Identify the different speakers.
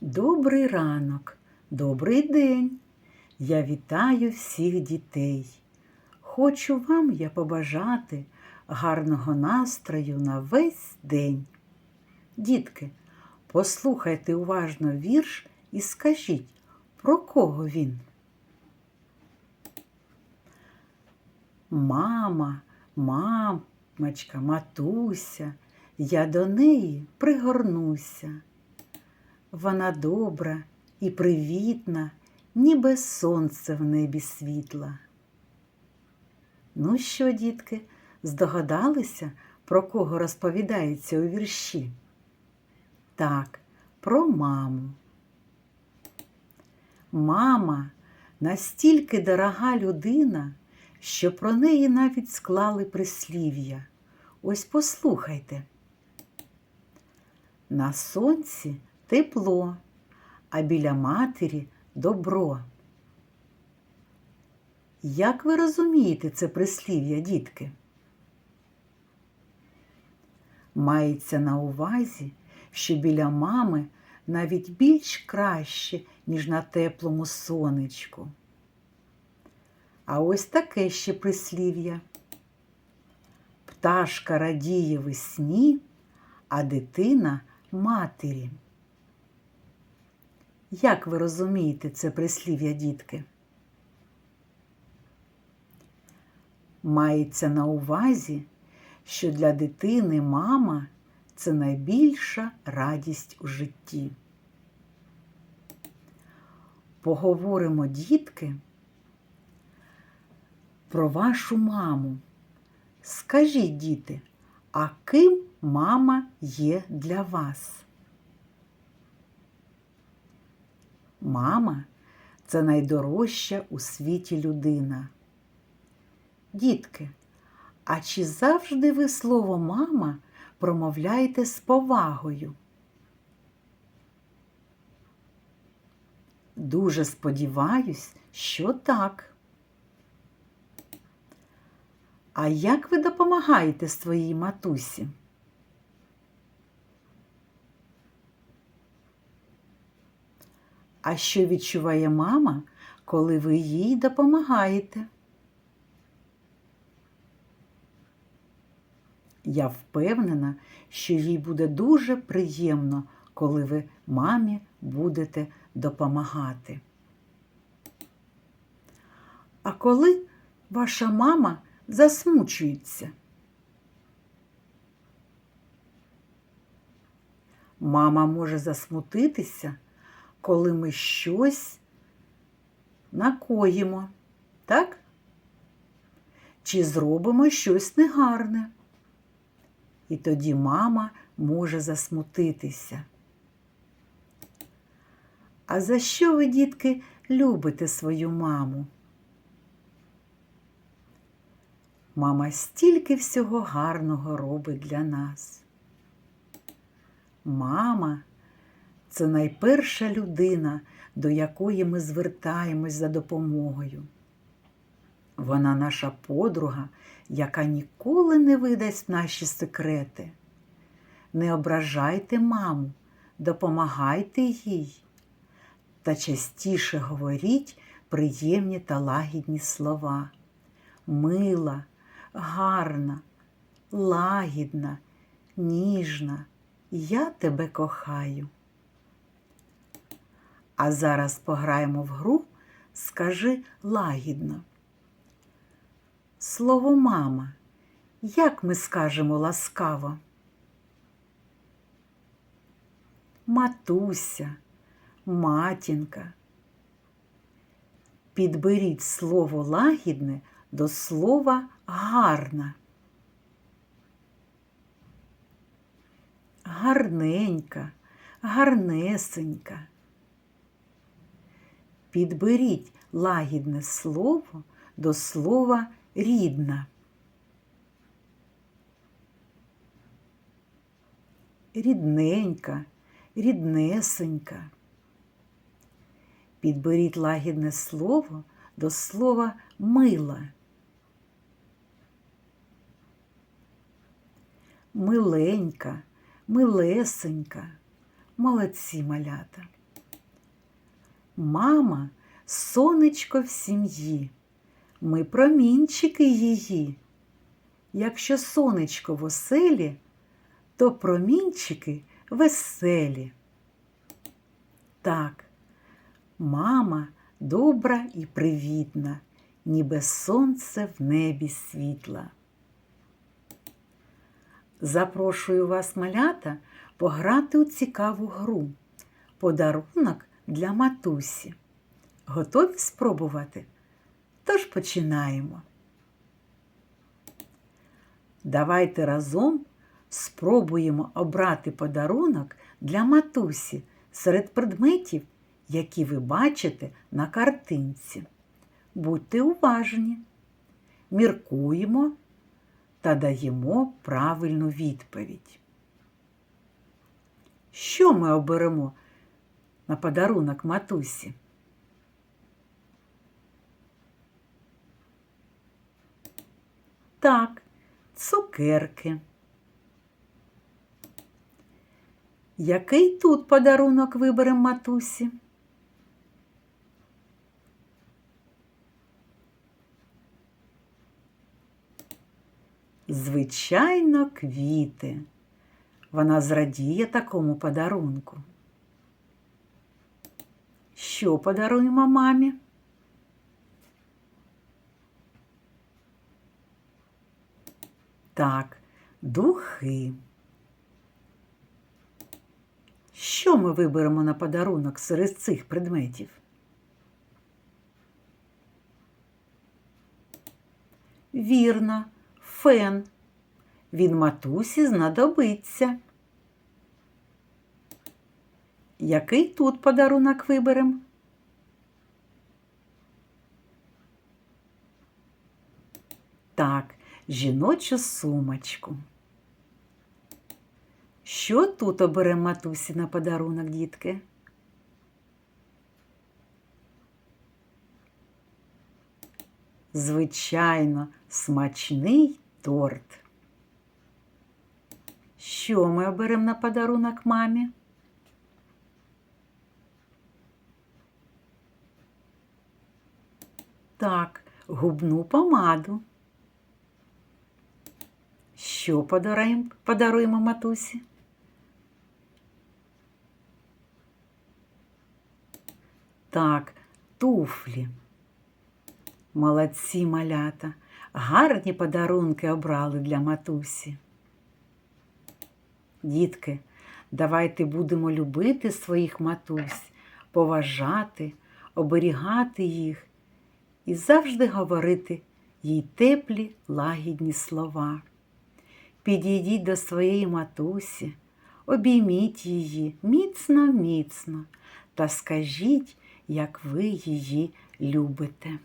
Speaker 1: Добрий ранок, добрий день. Я вітаю всіх дітей. Хочу вам я побажати гарного настрою на весь день. Дітки, послухайте уважно вірш і скажіть, про кого він? Мама, мамочка, матуся, я до неї пригорнуся. Вона добра і привітна, ніби сонце в небі світла. Ну що, дітки, здогадалися, про кого розповідається у вірші? Так, про маму. Мама настільки дорога людина, що про неї навіть склали прислів'я. Ось послухайте. На сонці тепло, а біля матері добро. Як ви розумієте це прислів'я, дітки? Мається на увазі, що біля мами навіть більш краще, ніж на теплому сонечку. А ось таке ще прислів'я. Пташка радіє весні, а дитина матері. Як ви розумієте це прислів'я, дітки? Мається на увазі, що для дитини мама це найбільша радість у житті. Поговоримо, дітки, про вашу маму. Скажіть, діти, а ким мама є для вас? Мама це найдорожча у світі людина. Дітки, а чи завжди ви слово мама промовляєте з повагою? Дуже сподіваюсь, що так. А як ви допомагаєте своїй матусі? А що відчуває мама, коли ви їй допомагаєте? Я впевнена, що їй буде дуже приємно, коли ви мамі будете допомагати. А коли ваша мама засмучується? Мама може засмутитися, коли ми щось накоїмо, так? Чи зробимо щось негарне? І тоді мама може засмутитися. А за що ви, дітки, любите свою маму? Мама стільки всього гарного робить для нас. Мама це найперша людина, до якої ми звертаємось за допомогою. Вона наша подруга, яка ніколи не видасть наші секрети. Не ображайте маму, допомагайте їй та частіше говоріть приємні та лагідні слова. Мила, гарна, лагідна, ніжна, я тебе кохаю. А зараз пограємо в гру, скажи лагідно. Слово мама, як ми скажемо ласкаво? Матуся, матінка. Підберіть слово лагідне до слова гарна. Гарненька, гарнесенька. Підберіть лагідне слово до слова рідна. Рідненька, ріднесенька. Підберіть лагідне слово до слова мила. Миленька, милесенька. Молодці малята. Мама сонечко в сім'ї, ми промінчики її. Якщо сонечко в оселі, то промінчики веселі. Так, мама добра і привітна, ніби сонце в небі світла. Запрошую вас, малята, пограти у цікаву гру. Подарунок для матусі. Готові спробувати? Тож починаємо. Давайте разом спробуємо обрати подарунок для матусі серед предметів, які ви бачите на картинці. Будьте уважні, міркуємо та даємо правильну відповідь. Що ми оберемо на подарунок матусі? Так, цукерки. Який тут подарунок виберемо матусі? Звичайно, квіти. Вона зрадіє такому подарунку. Що подаруємо мамі? Так, духи. Що ми виберемо на подарунок серед цих предметів? Вірно, фен. Він матусі знадобиться. Який тут подарунок виберемо? Так, жіночу сумочку. Що тут обере матусі на подарунок, дітки? Звичайно, смачний торт. Що ми оберемо на подарунок мамі? Так, губну помаду. Що подаруємо, подаруємо матусі? Так, туфлі. Молодці малята, гарні подарунки обрали для матусі. Дітки, давайте будемо любити своїх матусь, поважати, оберігати їх і завжди говорити їй теплі, лагідні слова. Підійдіть до своєї матусі, обійміть її міцно, міцно та скажіть, як ви її любите.